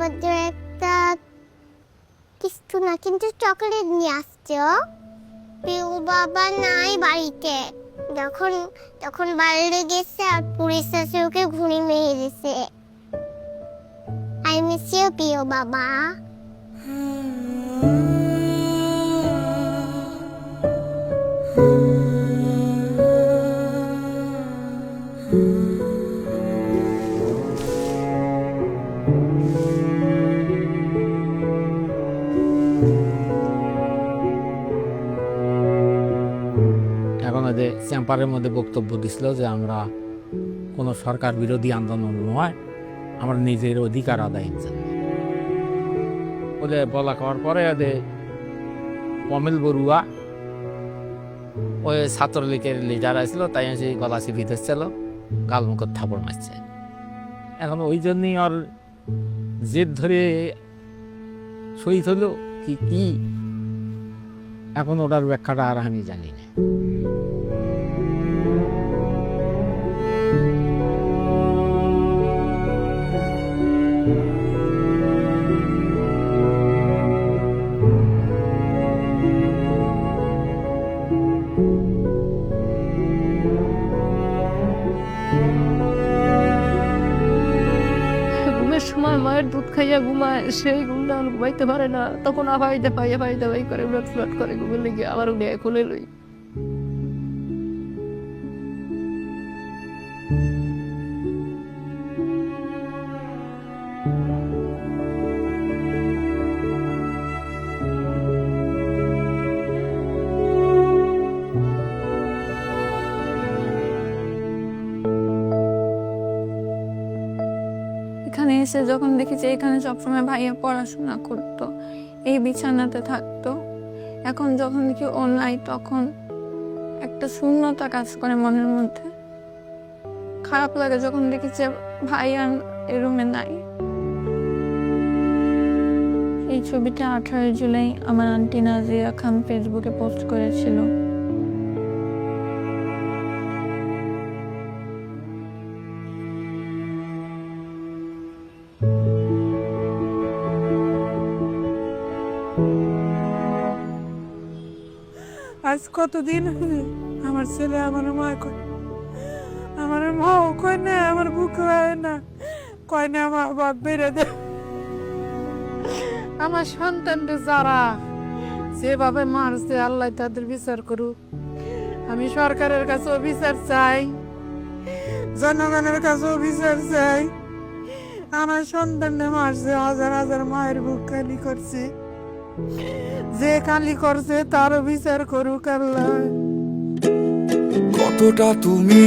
আমাদের একটা কিছু না, কিন্তু চকলেট নিয়ে আসছে, ও। পিউ বাবা নাই বাড়িতে। যখন তখন বাইরে গেছে আর পুলিশ এসে ওকে ঘুরে মেরে দিছে আই মিস ইউ পিউ বাবা। এখন যে চেম্পারের মধ্যে বক্তব্য দিছিল যে আমরা কোনো সরকার বিরোধী আন্দোলন নয়, আমরা নিজের অধিকার আদায়ের জন্য বলে বলা করার পরে ওদের অমিল বড়ুয়া ওই ছাত্রলীগের লিডার আসছিল, তাই এসে গলা চিপি ধরছিল, গাল মুখ থাপড় মারছে। এখন ওই জন্যই ওর জেদ ধরে শহীদ হলো কি কি, এখন ওটার ব্যাখ্যাটা আর আমি জানি না। সময় মায়ের দুধ খাইয়া ঘুমায় সেই ঘুমাইতে পারে না। তখন আবার পাইয়া পাই করে ব্লাড করে ঘুমে লেগে আবার উনি এখনই লই। এখানে এসে যখন দেখি যে এখানে সবসময় ভাইয়া পড়াশোনা করতো, এই বিছানাতে থাকতো। এখন যখন দেখি ও নাই তখন একটা শূন্যতা কাজ করে মনের মধ্যে। খারাপ লাগে যখন দেখি যে ভাইয়া এই রুমে নাই। এই ছবিটা আঠারো জুলাই আমার আন্টি নাজিয়া খান ফেসবুকে পোস্ট করেছিল। আজ কতদিন আমার ছেলে আমার মা কয় আমার মাও কয় না আমার বুক হয় না। কয় না আমার বাপ বেড়ে দে। আমার সন্তানটা যারা যেভাবে মারছে আল্লাহ তাদের বিচার করুক। আমি সরকারের কাছেও বিচার চাই। জনগণের কাছেও বিচার চাই। আমার সন্তানটা মারছে হাজার হাজার মায়ের বুক খালি করছে। যে কালি করছে তারও বিচার করুক আল্লাহ। কতটা তুমি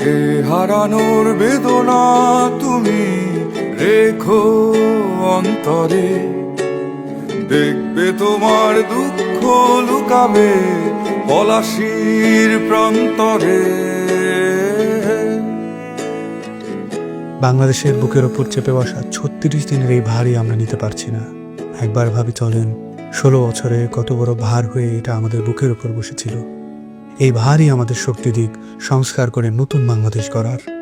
এ হারানোর বেদনা তুমি রেখো অন্তরে। দেখবে তোমার দুঃখ লুকাবে পলাশির প্রান্তরে। বাংলাদেশের বুকের ওপর চেপে বসা ছত্রিশ দিনের এই ভারই আমরা নিতে পারছি না। একবার ভাবি চলেন, ষোলো বছরে কত বড় ভার হয়ে এটা আমাদের বুকের ওপর বসেছিল। এই ভারই আমাদের শক্তি দিক সংস্কার করে নতুন বাংলাদেশ গড়ার।